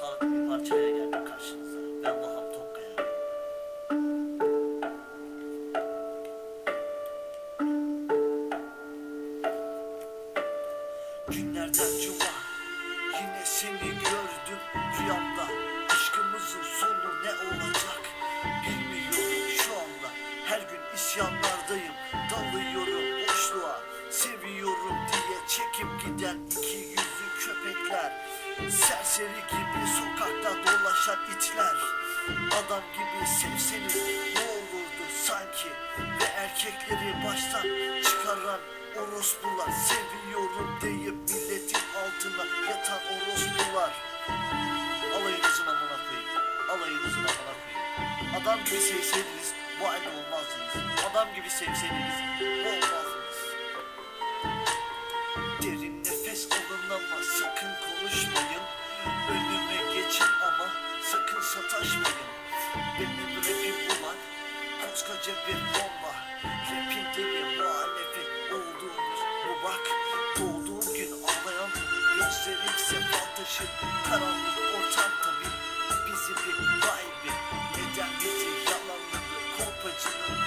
sağlıklı bir parçaya geldim karşınıza. Ben Vahap Tokkaya. Günlerden cuma yine seni gördüm rüyamda. Aşkımızın sonu ne olacak bilmiyorum şu anda. Her gün isyanlardayım dalıyorum boşluğa. Seviyorum diye çekip giden iki gün. Serseri gibi sokakta dolaşan itler. Adam gibi sevseniz ne olurdu sanki? Ve erkekleri baştan çıkaran orospular. Seviyorum deyip milletin altına yatan orospular. Alayınızın amına koyayım. Alayınızın amına koyayım. Adam gibi sevseydiniz bu halde olmazdınız Adam gibi sevseydiniz bu olmazdınız aşkım Benim rapim ulan koskoca bir bomba Rapimde bir muhalefet olduğumuz bu bak. Doğduğum gün ağlayan gözlerim sefa taşı Karanlık ortam tabi bizi bir vay be Neden bizi yalanladı kolpacının